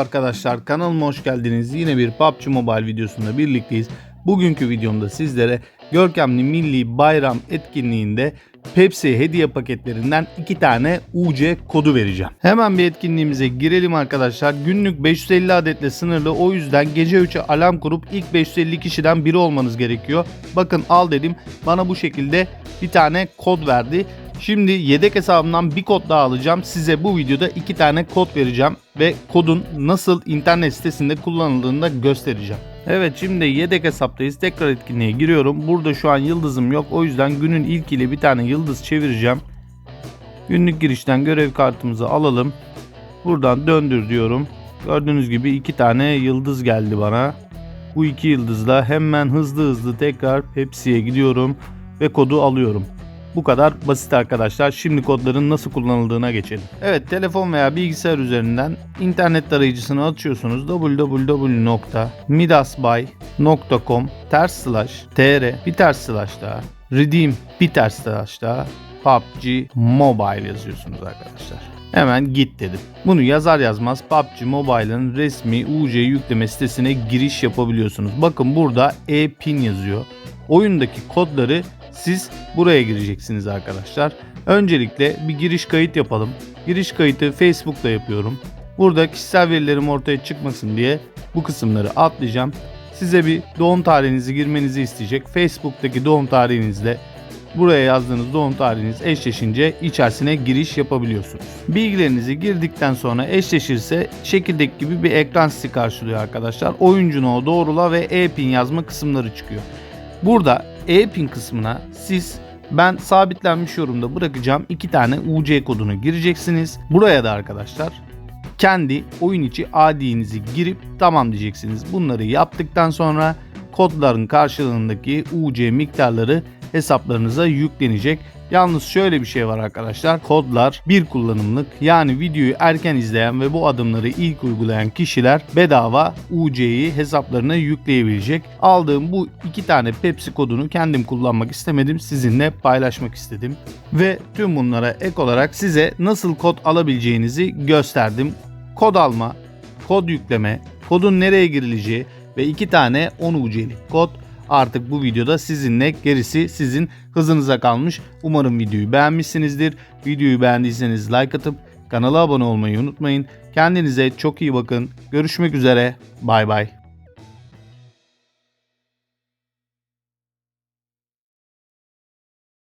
Arkadaşlar kanalıma hoş geldiniz. Yine bir PUBG Mobile videosunda birlikteyiz. Bugünkü videomda sizlere Görkemli Milli Bayram etkinliğinde Pepsi hediye paketlerinden iki tane UC kodu vereceğim. Hemen bir etkinliğimize girelim arkadaşlar. Günlük 550 adetle sınırlı. O yüzden gece 3'e alarm kurup ilk 550 kişiden biri olmanız gerekiyor. Bakın al dedim. Bana bu şekilde bir tane kod verdi. Şimdi yedek hesabımdan bir kod daha alacağım. Size bu videoda iki tane kod vereceğim ve kodun nasıl internet sitesinde kullanıldığını da göstereceğim. Evet şimdi yedek hesaptayız. Tekrar etkinliğe giriyorum. Burada şu an yıldızım yok. O yüzden günün ilkiyle bir tane yıldız çevireceğim. Günlük girişten görev kartımızı alalım. Buradan döndür diyorum. Gördüğünüz gibi iki tane yıldız geldi bana. Bu iki yıldızla hemen hızlı hızlı tekrar Pepsi'ye gidiyorum ve kodu alıyorum. Bu kadar basit arkadaşlar. Şimdi kodların nasıl kullanıldığına geçelim. Evet telefon veya bilgisayar üzerinden internet tarayıcısını açıyorsunuz. www.midasbuy.com ters slash tr bir ters slash daha redeem bir ters slash daha PUBG Mobile yazıyorsunuz arkadaşlar. Hemen git dedim. Bunu yazar yazmaz PUBG Mobile'ın resmi UC yükleme sitesine giriş yapabiliyorsunuz. Bakın burada e-pin yazıyor. Oyundaki kodları siz buraya gireceksiniz arkadaşlar. Öncelikle bir giriş kayıt yapalım. Giriş kayıtı Facebook'ta yapıyorum. Burada kişisel verilerim ortaya çıkmasın diye bu kısımları atlayacağım. Size bir doğum tarihinizi girmenizi isteyecek. Facebook'taki doğum tarihinizle buraya yazdığınız doğum tarihiniz eşleşince içerisine giriş yapabiliyorsunuz. Bilgilerinizi girdikten sonra eşleşirse şekildeki gibi bir ekran sizi karşılıyor arkadaşlar. Oyuncunu doğrula ve e-pin yazma kısımları çıkıyor. Burada e-pin kısmına siz ben sabitlenmiş yorumda bırakacağım iki tane UC kodunu gireceksiniz. Buraya da arkadaşlar kendi oyun içi AD'nizi girip tamam diyeceksiniz. Bunları yaptıktan sonra kodların karşılığındaki UC miktarları hesaplarınıza yüklenecek. Yalnız şöyle bir şey var arkadaşlar. Kodlar bir kullanımlık yani videoyu erken izleyen ve bu adımları ilk uygulayan kişiler bedava UC'yi hesaplarına yükleyebilecek. Aldığım bu iki tane Pepsi kodunu kendim kullanmak istemedim. Sizinle paylaşmak istedim. Ve tüm bunlara ek olarak size nasıl kod alabileceğinizi gösterdim. Kod alma, kod yükleme, kodun nereye girileceği ve iki tane 10 UC'lik kod Artık bu videoda sizinle gerisi sizin hızınıza kalmış. Umarım videoyu beğenmişsinizdir. Videoyu beğendiyseniz like atıp kanala abone olmayı unutmayın. Kendinize çok iyi bakın. Görüşmek üzere. Bay bay.